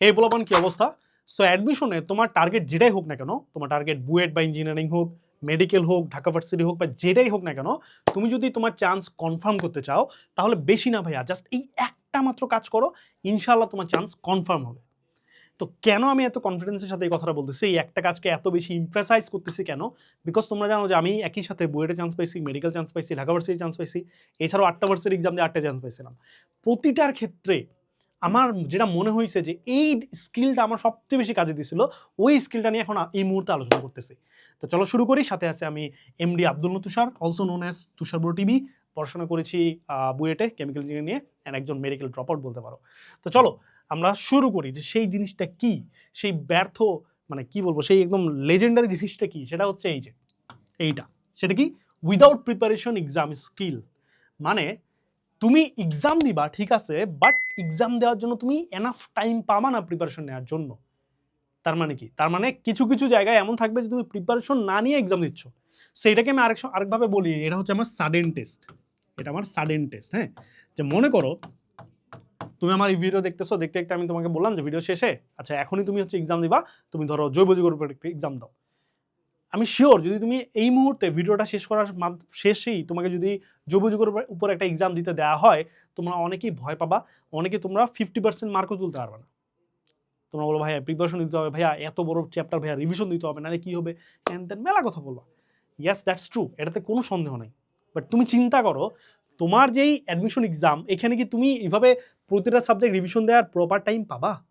এই বলবান কি অবস্থা? সো অ্যাডমিশনে তোমার টার্গেট যেটাই হোক না কেন, তোমার টার্গেট বুয়েট বা ইঞ্জিনিয়ারিং হোক মেডিকেল হোক, ঢাকা ভার্সিটি হোক বা যেটাই হোক না কেন, তুমি যদি তোমার চান্স কনফার্ম করতে চাও, তাহলে বেশি না ভাইয়া জাস্ট এই একটা মাত্র কাজ করো ইনশাল্লাহ তোমার চান্স কনফার্ম হবে। তো কেন আমি এত কনফিডেন্সের সাথে এই কথাটা বলতেছি? এই একটা কাজকে এত বেশি ইমপ্রেসাইজ করতেছি কেন? বিকজ তোমরা জানো যে আমি একই সাথে বুয়েটে চান্স পাইছি মেডিকেল চান্স পাইছি, ঢাকা ভার্সিটি চান্স পাইছি, এছাড়াও আটটা ভার্সিটি এক্সাম দিয়ে আটটা চান্স পাইছিলাম। প্রতিটার ক্ষেত্রে আমার যেটা মনে হয়েছে যে এই স্কিলটা আমার সবচেয়ে বেশি কাজে দিছিল, ওই স্কিলটা নিয়ে এখন এই মুহূর্তে আলোচনা করতেছি। তো চলো শুরু করি, সাথে আছে আমি MD Abdul Tushar also known as Tushar bro TV পড়াশোনা করেছি বুয়েটে কেমিক্যাল ইঞ্জিনিয়ারিং নিয়ে অ্যান্ড একজন মেডিকেল ড্রপ আউট বলতে পারো। তো চলো আমরা শুরু করি যে সেই জিনিসটা কি? সেই ব্যর্থ মানে কি বলব, সেই একদম লেজেন্ডারি জিনিসটা কি? সেটা হচ্ছে এই যে, এইটা। সেটা কি? উইদাউট প্রিপারেশন এক্সাম স্কিল মানে তুমি এক্সাম দিবা, ঠিক আছে বাট এক্সাম দেওয়ার জন্য তুমি এনাফ টাইম পাবা না প্রিপারেশন নেওয়ার জন্য। তার মানে কি? তার মানে কিছু কিছু জায়গায় এমন থাকবে যে তুমি প্রিপারেশন না নিয়ে এক্সাম দিচ্ছ। সেইটাকে আমি আরেক আরেকভাবে বলি, এটা হচ্ছে আমার সাডেন টেস্ট এটা আমার সাডেন টেস্ট হ্যাঁ? যে মনে করো, তুমি আমার এই ভিডিও দেখতেছো, দেখতে দেখতে আমি তোমাকে বললাম যে ভিডিও শেষে আচ্ছা এখনই তুমি হচ্ছে এক্সাম দিবা, তুমি ধরো জৈব যুগের এক্সাম দাও। আমি শিওর যদি তুমি এই মুহূর্তে ভিডিওটা শেষ করার শেষেই তোমাকে যদি জৈব যুগের উপর- একটা এক্সাম দিতে দেওয়া হয়, তোমরা অনেকেই ভয় পাবা অনেকে তোমরা ফিফটি পার্সেন্ট মার্কও তুলতে পারবে না। তোমরা বলো ভাইয়া প্রিপারেশন দিতে হবে, ভাইয়া, এত বড় চ্যাপ্টার ভাইয়া রিভিশন দিতে হবে নাহলে কী হবে? হ্যান তেন মেলা কথা বলবা। ইয়াস দ্যাটস ট্রু এটাতে কোনো সন্দেহ নেই। বাট তুমি চিন্তা করো, তোমার যেই অ্যাডমিশন এক্সাম এখানে কি তুমি এইভাবে প্রতিটা সাবজেক্ট রিভিশন দেওয়ার প্রপার টাইম পাবা?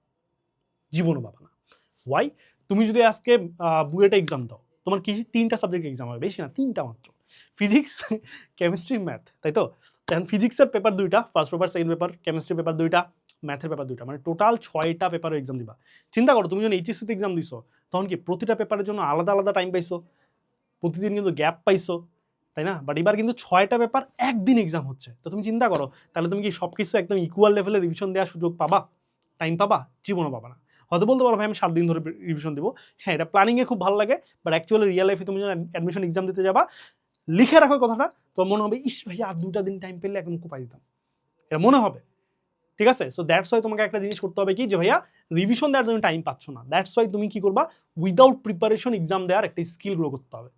জীবনও পাবা না। ওয়াই তুমি যদি আজকে বুয়েটে এক্সাম দাও তোমার কি তিনটা সাবজেক্ট এক্সাম হবে? বেশি না, তিনটা মাত্র। ফিজিক্স কেমিস্ট্রি ম্যাথ তাই তো? তখন ফিজিক্সের পেপার দুইটা first paper second paper chemistry paper দুইটা ম্যাথের পেপার দুইটা। মানে টোটাল ছয়টা পেপারের এক্সাম দিবা। চিন্তা করো, তুমি যখন এইচএসসিতে এক্সাম দিছো, তখন কি প্রতিটা পেপারের জন্য আলাদা আলাদা টাইম পাইছো? প্রতিদিন কিন্তু গ্যাপ পাইছো, তাই না? বাট এবার কিন্তু ছয়টা পেপার একদিন এক্সাম হচ্ছে। তো তুমি চিন্তা করো, তাহলে তুমি কি সব কিছু একদম ইকুয়াল লেভেলে রিভিশন দেওয়ার সুযোগ পাবা? টাইম পাবা? জীবনও পাবা না। হয়তো বলতে পারো, ভাই, আমি সাত দিন ধরে রিভিশন দেবো। হ্যাঁ এটা প্ল্যানিংয়ে খুব ভালো লাগে বাট অ্যাকচুয়ালি রিয়েল লাইফে তুমি যখন অ্যাডমিশন এক্সাম দিতে যাবা, লিখে রাখো কথাটা, তোমার মনে হবে, ইস ভাই, আর দুটা দিন টাইম পেলে এখন কোপাই দিতাম। এটা মনে হবে। ঠিক আছে? সো দ্যাটস ওয়াই তোমাকে একটা জিনিস করতে হবে কি, যে ভাইয়া রিভিশন দেওয়ার জন্য টাইম পাচ্ছ না। দ্যাটস ওয়াই তুমি কি করবা উইদাউট প্রিপারেশন এক্সাম দেওয়ার একটা স্কিল গ্রো করতে হবে।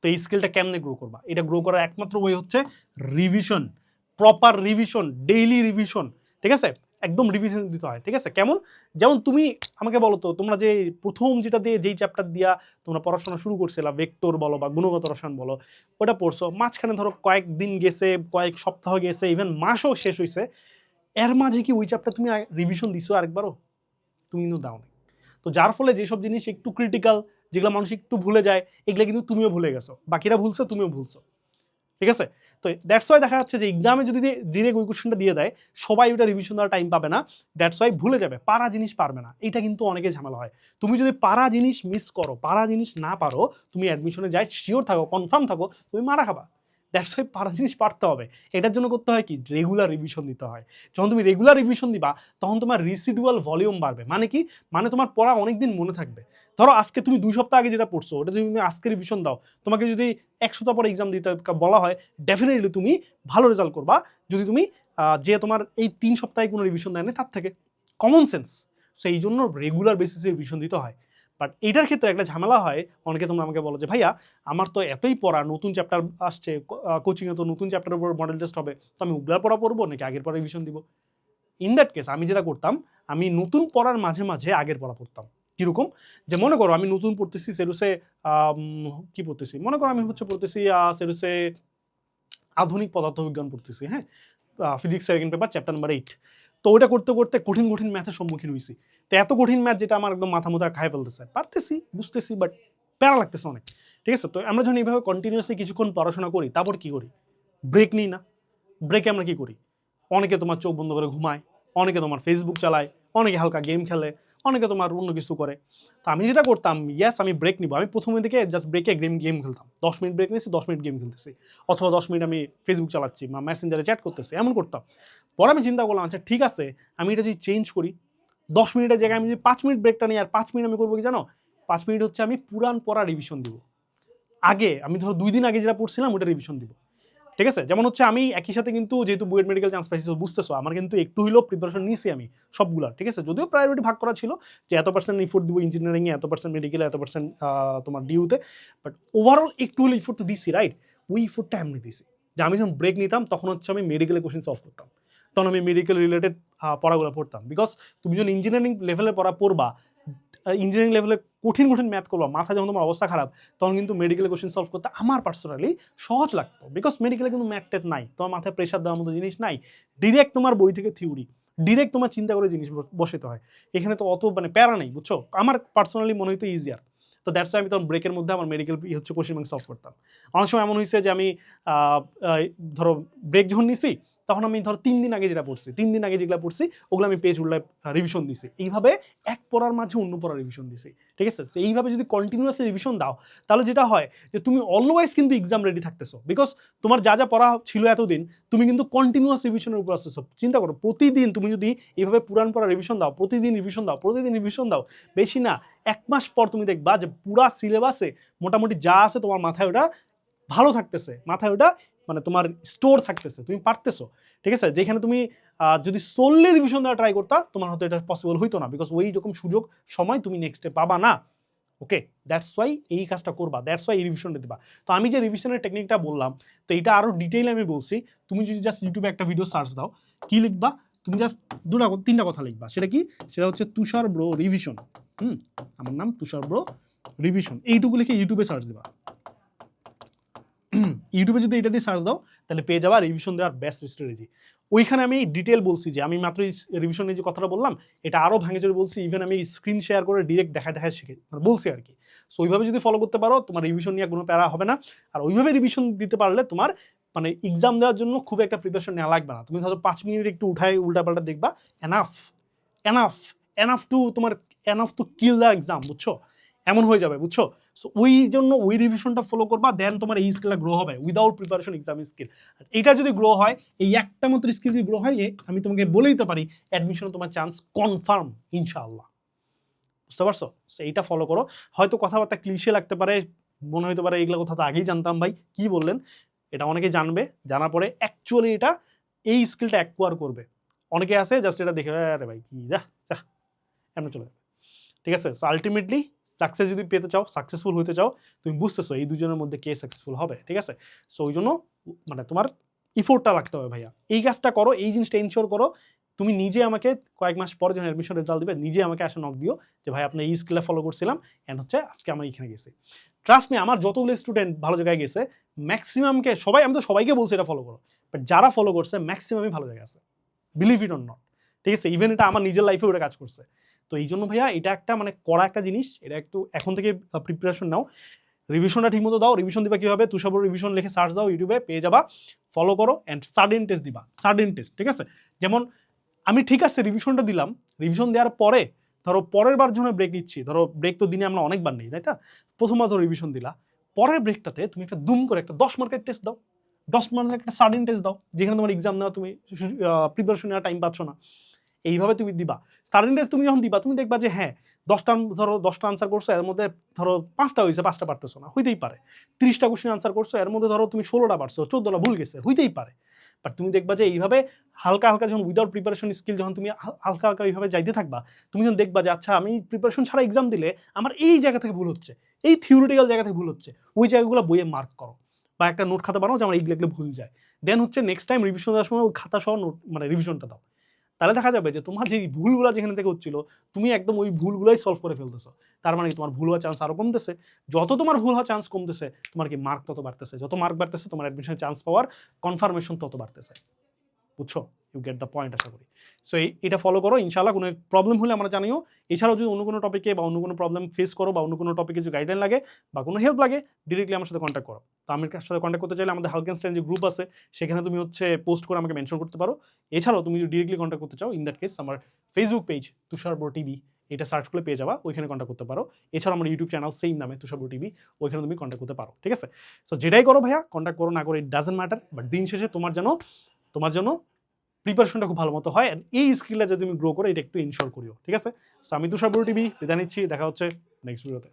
তো এই স্কিলটা কেমনে গ্রো করবা? এটা গ্রো করার একমাত্র ওয়ে হচ্ছে revision proper revision daily revision ঠিক আছে? একদম রিভিশন দিতে হয়, ঠিক আছে? কেমন? যেমন তুমি আমাকে বলো তো, তোমরা যে প্রথম যেটা দিয়ে যেই চ্যাপ্টার দিয়া তোমরা পড়াশোনা শুরু করছিলা ভেক্টর বলো বা গুণগত রসায়ন বলো, ওটা পড়ছো, মাঝখানে ধরো কয়েকদিন গেছে, কয়েক সপ্তাহ গেছে ইভেন মাসও শেষ হয়েছে এর মাঝে কি ওই চ্যাপ্টার তুমি রিভিশন দিছো আরেকবারও? তুমি কিন্তু দাও না তো যার ফলে যেসব জিনিস একটু ক্রিটিক্যাল যেগুলো মানুষ একটু ভুলে যায়, এগুলো কিন্তু তুমিও ভুলে গেছো। বাকিরা ভুলছো, তুমিও ভুলছো। ঠিক আছে? তো দ্যাটস ওয়াই দেখা যাচ্ছে যে এক্সামে যদি ডিরেক্ট ওই কোশ্চেনটা দিয়ে দেয়, সবাই ওটা রিভিশন দেওয়ার টাইম পাবে না। দ্যাটস ওয়াই ভুলে যাবে, পারা জিনিস পারবে না। এটা কিন্তু অনেকে ঝামেলা হয়। তুমি যদি পারা জিনিস মিস করো, পারা জিনিস না পারো, তুমি অ্যাডমিশনে যাই শিওর থাকো কনফার্ম থাকো, তুমি মারা খাবা। দ্যাটস ওয়াই পারা জিনিস পারতে হবে। এটার জন্য করতে হয় কি? রেগুলার রিভিশন দিতে হয়। যখন তুমি রেগুলার রিভিশন দিবা, তখন তোমার রিসিডুয়াল ভলিউম বাড়বে। মানে কি? মানে তোমার পড়া অনেকদিন মনে থাকবে। ধরো আজকে তুমি দুই সপ্তাহ আগে যেটা পড়ছো, ওটা তুমি আজকে রিভিশন দাও। তোমাকে যদি এক সপ্তাহ পরে এক্সাম দিতে বলা হয় ডেফিনেটলি তুমি ভালো রেজাল্ট করবা। যদি তুমি যে তোমার এই তিন সপ্তাহে কোনো রিভিশন দেয় না তার থেকে কমন সেন্স সেই জন্য রেগুলার বেসিসে রিভিশন দিতে হয়। বাট এইটার ক্ষেত্রে একটা ঝামেলা হয়। অনেকে তোমরা আমাকে বলো যে, ভাইয়া, আমার তো এতই পড়া, নতুন চ্যাপ্টার আসছে কোচিংয়ে তো নতুন চ্যাপ্টারের উপর মডেল টেস্ট হবে, তো আমি উগলার পড়া পড়ব নাকি আগের পড়া রিভিশন দিব? ইন দ্যাট কেস আমি যেটা করতাম, আমি নতুন পড়ার মাঝে মাঝে আগের পড়া পড়তাম। কীরকম? যে, মনে করো আমি নতুন পড়তেছি সেরুসে কি পড়তেছি? মনে করো আমি হচ্ছে পড়তেছি সেরুসে আধুনিক পদার্থবিজ্ঞান পড়তেছি হ্যাঁ? Physics second paper chapter number eight তো ওটা করতে করতে কঠিন কঠিন ম্যাথের সম্মুখীন হয়েছি তো এত কঠিন ম্যাথ যেটা আমার একদম মাথা মোথা খায় ফেলতেছে। পারতেছি, বুঝতেছি বাট প্যারা লাগতেছে অনেক। ঠিক আছে? তো আমরা যখন এইভাবে কন্টিনিউসলি কিছুক্ষণ পড়াশোনা করি, তারপর কি করি? ব্রেক নিই না। ব্রেকে আমরা কি করি? অনেকে তোমার চোখ বন্ধ করে ঘুমায়, অনেকে তোমার ফেসবুক চালায়, অনেকে হালকা গেম খেলে অনেকে তোমার অন্য কিছু করে। তো আমি যেটা করতাম ইয়াস আমি ব্রেক নিব। আমি প্রথমের দিকে জাস্ট ব্রেকে গেম গেম খেলতাম। দশ মিনিট ব্রেক নিয়েছি, দশ মিনিট গেম খেলতেছি। অথবা দশ মিনিট আমি ফেসবুক চালাচ্ছি বা মেসেঞ্জারে চ্যাট করতেছি, এমন করতাম। পরে আমি চিন্তা করলাম আচ্ছা ঠিক আছে, আমি এটা যদি চেঞ্জ করি, দশ মিনিটের জায়গায় আমি যদি পাঁচ মিনিট ব্রেকটা নিই, আর পাঁচ মিনিট আমি করব কি জানো? পাঁচ মিনিট হচ্ছে আমি পুরান পড়া রিভিশন দিব। আগে, আমি ধরো দুই দিন আগে যেটা পড়ছিলাম ওটা রিভিশন দিব। ঠিক আছে? যেমন হচ্ছে আমি একই সাথে কিন্তু যেহেতু বুয়েট মেডিকেল চান্স পাইছি বুঝতেছো, আমার কিন্তু একটু হলেও প্রিপারেশন নিয়েছি আমি সবগুলা, ঠিক আছে? যদিও প্রায়োরিটি ভাগ করা ছিল যে এত পার্সেন্ট ইফোর্ট দিব ইঞ্জিনিয়ারিংয়ে এত পার্সেন্ট মেডিকেলে এত পার্সেন্ট তোমার ডিউতে বাট ওভারঅল একটু হলে ইফোর্ট তো দিছি রাইট ওই ইফোর্টটা এমনি দিছি। যে আমি যখন ব্রেক নিতাম, তখন হচ্ছে আমি মেডিকেলে কোশ্চেন সলভ করতাম। তখন আমি মেডিকেল রিলেটেড পড়াগুলো পড়তাম। বিকজ তুমি যখন ইঞ্জিনিয়ারিং লেভেলে পড়া পড়বা ইঞ্জিনিয়ারিং লেভেলে কঠিন কঠিন ম্যাথ করবা, মাথা যখন তোমার অবস্থা খারাপ, তখন কিন্তু মেডিকেলে কোশ্চেন সলভ করতে আমার পার্সোনালি সহজ লাগতো। বিকজ মেডিকেলে কিন্তু ম্যাথ ট্যাথ নাই, তোমার মাথায় প্রেশার দেওয়ার মতো জিনিস নাই ডিরেক্ট তোমার বই থেকে থিওরি ডিরেক্ট তোমার চিন্তা করে জিনিস বসাতে হয়। এখানে তো অত মানে প্যারা নেই, বুঝছ? আমার পার্সোনালি মনে হইতো ইজিয়ার তো দ্যাটস আমি তখন ব্রেকের মধ্যে আমার মেডিকেল হচ্ছে কোশ্চেন ব্যাংক সলভ করতাম। অনেক সময় এমন হয়েছে যে আমি ধরো ব্রেক যখন নিছি তখন আমি ধরো তিন দিন আগে যেটা পড়ছি, তিন দিন আগে যেগুলো পড়ছি, ওগুলো আমি পেজ উল্লায় রিভিশন দিছি। এইভাবে এক পড়ার মাঝে অন্য পড়ার রিভিশন দিছি, ঠিক আছে? So, এইভাবে যদি কন্টিনিউয়াসলি রিভিশন দাও, তাহলে যেটা হয় যে, তুমি অলওয়েজ কিন্তু এক্সাম রেডি থাকতেছো। বিকজ তোমার যা যা পড়া ছিল এতদিন, তুমি কিন্তু কন্টিনিউয়াস রিভিশনের উপর আসতেছো। চিন্তা করো, প্রতিদিন তুমি যদি এইভাবে পুরান পড়া রিভিশন দাও, প্রতিদিন রিভিশন দাও, প্রতিদিন রিভিশন দাও, বেশি না, এক মাস পর তুমি দেখবা যে, পুরা সিলেবাসে মোটামুটি যা আছে তোমার মাথায় ওটা ভালো থাকতেছে। মাথায় ওটা মানে তোমার স্টোর থাকতেছে, তুমি পারতেছো, ঠিক আছে? যেখানে তুমি যদি সোললি রিভিশন দেওয়া ট্রাই করতা, তোমার হয়তো এটা পসিবল হইতো না বিকজ ওই রকম সুযোগ, সময় তুমি নেক্সটে পাবা না ওকে দ্যাটস ওয়াই এই কাজটা করবা দ্যাটস ওয়াই এই রিভিশনটা দিবা। তো আমি যে রিভিশনের টেকনিকটা বললাম, তো এটা আরও ডিটেইলে আমি বলছি, তুমি যদি জাস্ট ইউটিউবে একটা ভিডিও সার্চ দাও, কি লিখবা? তুমি জাস্ট দুটা তিনটা কথা লিখবা, সেটা কি? সেটা হচ্ছে তুষার ব্রো রিভিশন হুম? আমার নাম তুষার ব্রো রিভিশন এইটুকু লিখে ইউটিউবে সার্চ দিবা। ইউটিউবে যদি এটা দিয়ে সার্চ দাও, তাহলে পেয়ে যাবা রিভিশন দেওয়ার বেস্ট স্ট্র্যাটেজি ওইখানে আমি ডিটেল বলছি যে, আমি মাত্র রিভিশনের যে কথাটা বললাম, এটা আরও ভাঙে চড়ে বলছি ইভেন আমি স্ক্রিন শেয়ার করে ডিরেক্ট দেখা দেখা শিখে মানে বলছি আর কি। সো ওইভাবে যদি ফলো করতে পারো, তোমার রিভিশন নিয়ে কোনো প্যারা হবে না। আর ওইভাবে রিভিশন দিতে পারলে তোমার মানে এক্সাম দেওয়ার জন্য খুব একটা প্রিপারেশন নেওয়া লাগবে না। তুমি হয়তো পাঁচ মিনিট একটু উঠায়, উল্টাপাল্টা দেখবা এনাফ এনাফ এনাফ টু তোমার enough to kill the exam বুঝছ? এমন হয়ে যাবে, বুঝছ? সো ওই জন্য ওই রিভিশনটা ফলো করবা দেন তোমার এই স্কিলটা গ্রো হবে উইদাউট প্রিপারেশন এক্সাম স্কিল এটা যদি গ্রো হয়, এই একটা মাত্র স্কিল যদি গ্রো হয় আমি তোমাকে বলে দিতে পারি অ্যাডমিশনে তোমার চান্স কনফার্ম ইনশাআল্লাহ। বুঝতে পারছ? সো এইটা ফলো করো। হয়তো কথাবার্তা ক্লিশে লাগতে পারে, মনে হতে পারে এগুলো কথা তো আগেই জানতাম ভাই, কি বললেন? এটা অনেকে জানবে, জানার পরে অ্যাকচুয়ালি এটা এই স্কিলটা অ্যাকোয়ার করবে। অনেকে আছে জাস্ট এটা দেখে, আরে ভাই, কি যা যা এমনি চলে ঠিক আছে? সো আলটিমেটলি সাকসেস যদি পেতে চাও সাকসেসফুল হতে চাও, তুমি বুঝতেছো এই দুজনের মধ্যে কে সাকসেসফুল হবে, ঠিক আছে? সো ওই জন্য মানে তোমার ইফোর্টটা লাগতে হবে ভাইয়া। এই কাজটা করো, এই জিনিসটা ইনশোর করো, তুমি নিজে আমাকে কয়েক মাস পরে যখন অ্যাডমিশন রেজাল্ট দিবে, নিজে আমাকে আসে নক দিও যে, ভাই, আপনি এই স্কিলটা ফলো করছিলাম অ্যান্ড হচ্ছে আজকে আমরা এখানে গেছি। ট্রাস্ট মি আমার যতগুলো স্টুডেন্ট ভালো জায়গায় গেছে ম্যাক্সিমামকে সবাই, আমি তো সবাইকে বলছি এটা ফলো করো। বাট যারা ফলো করছে ম্যাক্সিমামই ভালো জায়গায় আছে। বিলিভ ইট অন নট ঠিক আছে? ইভেন এটা আমার নিজের লাইফে ওটা কাজ করছে। তো এই জন্য ভাইয়া এটা একটা মানে কড়া একটা জিনিস, এটা একটু এখন থেকে প্রিপারেশন নাও। রিভিশনটা ঠিকমতো দাও। রিভিশন দিবা কীভাবে? তুষাবর রিভিশন লিখে সার্চ দাও ইউটিউবে পেয়ে যাবা। ফলো করো অ্যান্ড সাডেন টেস্ট দিবা। সাডেন টেস্ট ঠিক আছে? যেমন আমি ঠিক আছে রিভিশনটা দিলাম। রিভিশন দেওয়ার পরে, ধরো পরের বার যখন ব্রেক নিচ্ছি, ধরো ব্রেক তো দিনে আমরা অনেকবার নেই, তাই না প্রথমবার ধরো রিভিশন দিলা। পরের ব্রেকটাতে তুমি একটা দুম করে একটা দশ মার্কের টেস্ট দাও। দশ মার্কের একটা সাডেন টেস্ট দাও। যেখানে তোমার এক্সাম নেওয়া তুমি প্রিপারেশন নেওয়ার টাইম পাচ্ছ না। এইভাবে তুমি দিবা। টেস্ট তুমি যখন দিবা, তুমি দেখবা যে হ্যাঁ দশটা ধরো দশটা আনসার করছ, এর মধ্যে ধরো পাঁচটা হয়েছে পাঁচটা পারতেছো না, হইতেই পারে। তিরিশটা কোশ্চেন আনসার করছ, এর মধ্যে ধরো তুমি ষোলোটা পারছ, চোদ্দোটা ভুল গেছে, হইতেই পারে। বাট তুমি দেখবা যে এইভাবে হালকা হালকা যখন উইদাউট প্রিপারেশন স্কিল যখন তুমি হালকা হালকা এইভাবে যাইতে থাকবা, তুমি যখন দেখবা যে আচ্ছা আমি প্রিপারেশন ছাড়া এক্সাম দিলে আমার এই জায়গা থেকে ভুল হচ্ছে, এই থিওরিটিক্যাল জায়গা থেকে ভুল হচ্ছে, ওই জায়গাগুলো বইয়ে মার্ক করো। বা একটা নোট খাতা বানাও যে আমার এইগুলো ভুল যায়। দেন হচ্ছে নেক্সট টাইম রিভিশন দেওয়ার সময় ওই খাতা সহ নোট মানে রিভিশনটা দাও। তাহলে দেখা যাবে যে তোমার যে ভুলগুলো যেখানে থেকে হচ্ছিল, তুমি একদম ওই ভুলগুলোই সলভ করে ফেলতেছো। তার মানে তোমার ভুল হওয়ার চান্স আরও কমতেছে? যত তোমার ভুল হওয়ার চান্স কমতেছে, তোমার কি মার্ক তত বাড়তেছে? যত মার্ক বাড়তেছে, তোমার অ্যাডমিশনের চান্স পাওয়ার কনফার্মেশন তত বাড়তেছে। বুঝছ? ইউ গেট দ্য পয়েন্ট আশা করি। সো এটা ফলো করো ইনশাল্লাহ কোনো প্রবলেম হলে আমরা জানিও। এছাড়াও যদি অন্য কোনো টপিকে বা অন্য কোনো প্রবলেম ফেস করো বা অন্য কোনো টপিকে যদি গাইডলাইন লাগে বা কোনো হেল্প লাগে ডিরেক্টলি আমার সাথে কন্ট্যাক্ট করো। তো আমি কার সাথে কন্ট্যাক্ট করতে চাইলে আমাদের হালকেন স্ট্যান্ড যে গ্রুপ আছে, সেখানে তুমি হচ্ছে পোস্ট করে আমাকে মেনশন করতে পারো। এছাড়াও তুমি যদি ডিরেক্টলি কন্ট্যাক্ট করতে চাও ইন দ্যাট কেস আমার Facebook page Tushar bro TV এটা সার্চ করলে পেয়ে যাবা, ওইখানে কন্ট্যাক্ট করতে পারো। এছাড়াও আমার ইউটিউব চ্যানেল সেম নামে তুষার ব্রো টিভি ওইখানে তুমি কন্ট্যাক্ট করতে পারো, ঠিক আছে? সো যেটাই করো ভাইয়া কন্ট্যাক্ট করো, না করো ইট ডাজেন্ট ম্যাটার বাট দিন শেষে তোমার যেন, তোমার জন্য প্রিপারেশনটা খুব ভালো মতো হয় এই স্কিলটা যদি তুমি গ্রো করো, এটা একটু ইনশোর করিও, ঠিক আছে? সো আমি তুষার বড় টিভি বিদায় নিচ্ছি, দেখা হচ্ছে নেক্সট ভিডিওতে